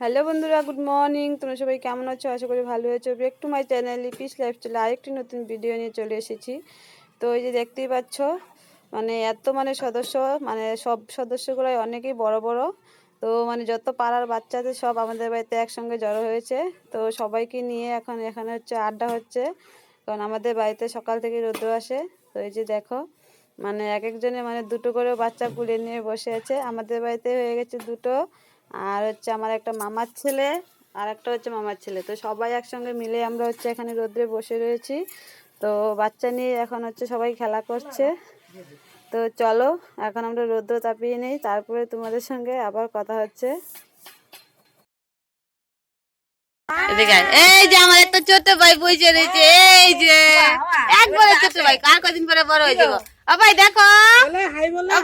Hello বন্ধুরা, good morning. তোমরা সবাই কেমন আছো? আশা করি ভালো আছো। Break to my channel peace life চলে আরেকটি নতুন ভিডিও নিয়ে চলে এসেছি। তো এই যে দেখতেই পাচ্ছ মানে এত মানে সদস্য মানে সব সদস্যগুলোই অনেকেই বড় বড়। তো মানে যত পাড়ার বাচ্চাদের সব আমাদের বাড়িতে একসঙ্গে জড়ো হয়েছে। তো সবাইকে নিয়ে এখন এখানে হচ্ছে আড্ডা হচ্ছে। কারণ আমাদের বাড়িতে সকাল থেকে রোদ্র আসে। তো এই যে দেখো মানে এক একজনে মানে দুটো করে বাচ্চা কুলে নিয়ে বসে আছে। আমাদের বাড়িতে হয়ে গেছে দুটো। আর হচ্ছে আমার একটা মামার ছেলে আর একটা হচ্ছে মামার ছেলে। তো সবাই একসঙ্গে মিলে আমরা হচ্ছে এখানে রোদ্রে বসে রয়েছি। তো বাচ্চা নিয়ে এখন হচ্ছে সবাই খেলা করছে। তো চলো এখন আমরা রৌদ্র তাপিয়ে নেই। তারপরে তোমাদের সঙ্গে আবার কথা হচ্ছে। এই যে আমার একটা ছোট ভাই বসে রয়েছে এই যে। একবারে ছোট ভাই আর কদিন পরে বড় হয়ে যাব। ভাই দেখো।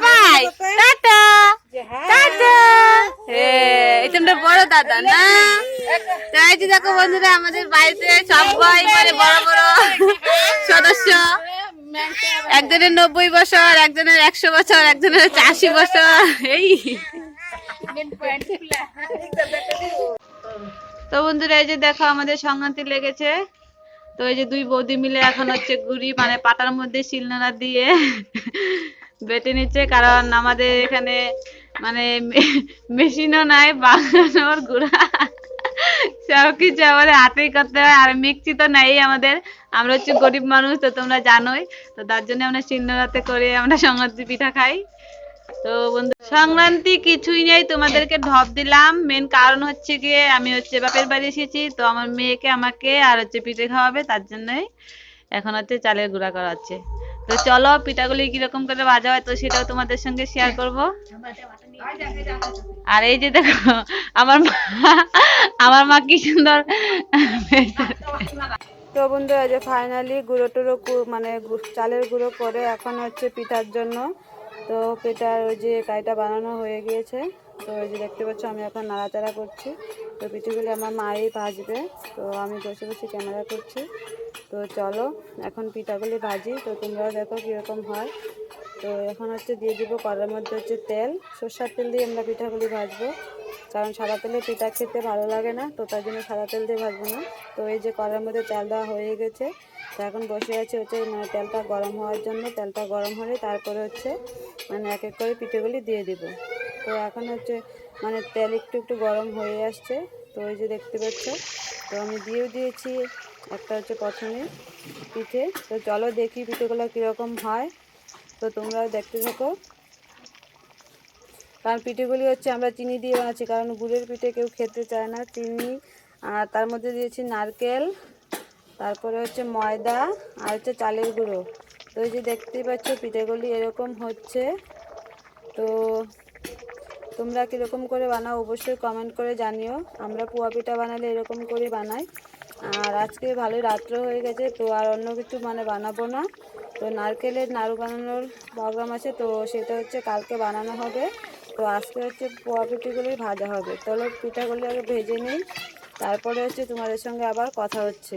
ভাই টাটা। টাটা। তোমরা বড় দাদা না? তাই যে দেখো বন্ধুরা আমাদের বাড়িতে সবাই মানে বড় বড় সদস্য। একজনের নব্বই বছর একজনের একশো বছর একজনের আশি বছর এই। তো বন্ধুরা এই যে দেখো আমাদের সংক্রান্তি লেগেছে। তো এই যে দুই বৌদি মিলে এখন হচ্ছে গুড়ি মানে পাতার মধ্যে শিলনোড়া দিয়ে বেটে নিচ্ছে, কারণ আমাদের এখানে মানে মেশিনও নাই বাগানোর গুড়া। সব কিছু আমাদের হাতেই করতে হয়, আর মিক্সি তো নাই আমাদের। আমরা হচ্ছে গরিব মানুষ, তো তোমরা জানোই। তো তার জন্য আমরা শিলনোড়াতে করে আমরা সংক্রান্তি পিঠা খাই। তো বন্ধু, সংক্রান্তি কিছুই নেই, তোমাদেরকে ঢপ দিলাম। মেন কারণ হচ্ছে গিয়ে আমি হচ্ছে বাপের বাড়ি এসেছি, তো আমার মেয়েকে, আমাকে আর হচ্ছে পিঠে খাওয়াবে, তার জন্যই এখন হচ্ছে চালের গুঁড়া করা হচ্ছে। তো চলো, পিঠাগুলি কীরকম করে ভাজা হয় তো সেটাও তোমাদের সঙ্গে শেয়ার করব। আর এই যে দেখো, আমার মা আমার মা কি সুন্দর তো বন্ধুরা যে ফাইনালি গুঁড়ো টুড়ো মানে চালের গুঁড়ো করে এখন হচ্ছে পিঠার জন্য তো পেটার ওই যে কাইটা বানানো হয়ে গিয়েছে। তো ওই যে দেখতে পাচ্ছ, আমি এখন নাড়াচাড়া করছি। তো পিঠেগুলি আমার মাই ভাজবে। তো আমি বসে বসে ক্যামেরা করছি। তো চলো, এখন পিঠাগুলি ভাজি। তো তোমরাও দেখো কীরকম হয়। তো এখন হচ্ছে দিয়ে দিব কড়ার মধ্যে হচ্ছে তেল। সর্ষার তেল দিয়ে আমরা পিঠাগুলি ভাজবো। কারণ সাদা তেলে পিঠা খেতে ভালো লাগে না, তো তার জন্য সাদা তেল দিয়ে ভাজবো না। তো এই যে কড়ার মধ্যে তেল দেওয়া হয়ে গেছে, তো এখন বসে আছে হচ্ছে মানে তেলটা গরম হওয়ার জন্য, তেলটা গরম হলে তারপরে হচ্ছে মানে এক এক করে পিঠেগুলি দিয়ে দিব। তো এখন হচ্ছে মানে তেল একটু একটু গরম হয়ে আসছে, তো এই যে দেখতে পাচ্ছ, তো আমি দিয়েও দিয়েছি একটা হচ্ছে প্রথমে পিঠে। তো চলো দেখি পিঠেগুলো কীরকম হয়। তো তোমরাও দেখতে থাকো। কারণ পিঠেগুলি হচ্ছে আমরা চিনি দিয়ে বানাচ্ছি, কারণ গুড়ের পিঠে কেউ খেতে চায় না চিনি। আর তার মধ্যে দিয়েছি নারকেল, তারপরে হচ্ছে ময়দা আর হচ্ছে চালের গুঁড়ো। তো এই যে দেখতেই পাচ্ছ পিঠেগুলি এরকম হচ্ছে। তো তোমরা কীরকম করে বানাও অবশ্যই কমেন্ট করে জানিও। আমরা পোয়া পিঠা বানালে এরকম করে বানাই। আর আজকে ভালোই রাত্র হয়ে গেছে, তো আর অন্য কিছু মানে বানাবো না। তো নারকেলের নাড়ু বানানোর প্রোগ্রাম আছে, তো সেটা হচ্ছে কালকে বানানো হবে। তো আজকে হচ্ছে পোয়া পিঠেগুলোই ভাজা হবে। তাহলে পিঠাগুলি আগে ভেজে নিই। তারপরে হচ্ছে তোমাদের সঙ্গে আবার কথা হচ্ছে।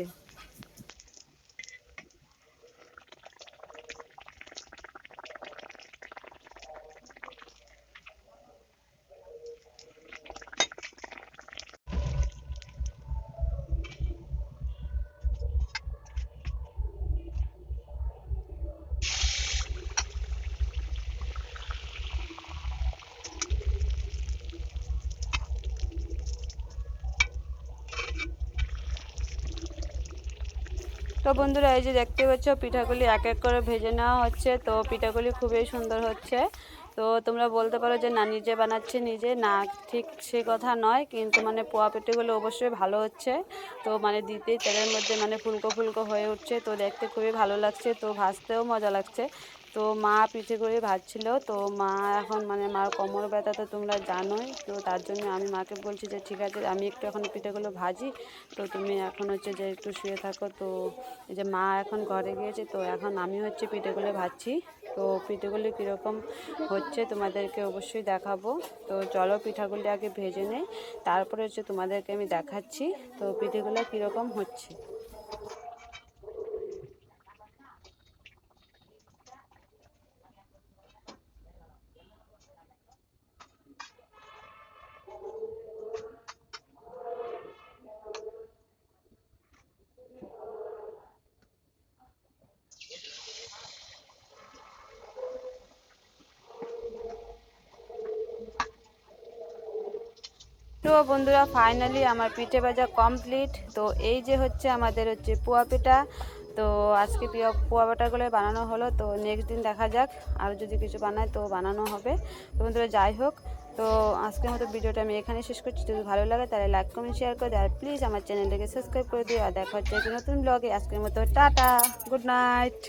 তো বন্ধুরা, এই যে দেখতে পাচ্ছ, পিঠাগুলি এক এক করে ভেজে নেওয়া হচ্ছে। তো পিঠাগুলি খুবই সুন্দর হচ্ছে। তো তোমরা বলতে পারো যে না নিজে বানাচ্ছে নিজে, না ঠিক সে কথা নয়, কিন্তু মানে পোয়া পিঠেগুলো অবশ্যই ভালো হচ্ছে। তো মানে দিতেই তেলের মধ্যে মানে ফুলকো ফুলকো হয়ে উঠছে। তো দেখতে খুবই ভালো লাগছে, তো ভাজতেও মজা লাগছে। তো মা পিঠে করে ভাজছিল। তো মা এখন মানে মার কোমর ব্যথা তো তোমরা জানোই। তো তার জন্য আমি মাকে বলছি যে, ঠিক আছে, আমি একটু এখন পিঠেগুলো ভাজি। তো তুমি এখন হচ্ছে যে একটু শুয়ে থাকো। তো যে মা এখন ঘরে গিয়েছে, তো এখন আমি হচ্ছে পিঠেগুলো ভাজছি। তো পিঠেগুলি কীরকম হচ্ছে তোমাদেরকে অবশ্যই দেখাবো। তো চলো পিঠাগুলি আগে ভেজে নেই। তারপরে হচ্ছে তোমাদেরকে আমি দেখাচ্ছি। তো পিঠেগুলো কীরকম হচ্ছে। তো বন্ধুরা ফাইনালি আমার পিঠে ভাজা কমপ্লিট তো এই যে হচ্ছে আমাদের হচ্ছে পোয়া পিঠা, তো আজকে পিয়া পিঠাগুলো বানানো হলো। তো নেক্সট দিন দেখা যাক আর যদি কিছু বানায় তো বানানো হবে। তো বন্ধুরা, যাই হোক, তো আজকের মতো ভিডিওটা আমি এখানে শেষ করছি। যদি ভালো লাগে তাহলে লাইক কমেন্ট শেয়ার করে দিও। আর প্লিজ আমার চ্যানেলটাকে সাবস্ক্রাইব করে দিও। আর দেখা হচ্ছে নতুন ব্লগে আজকের মতো টাটা গুড নাইট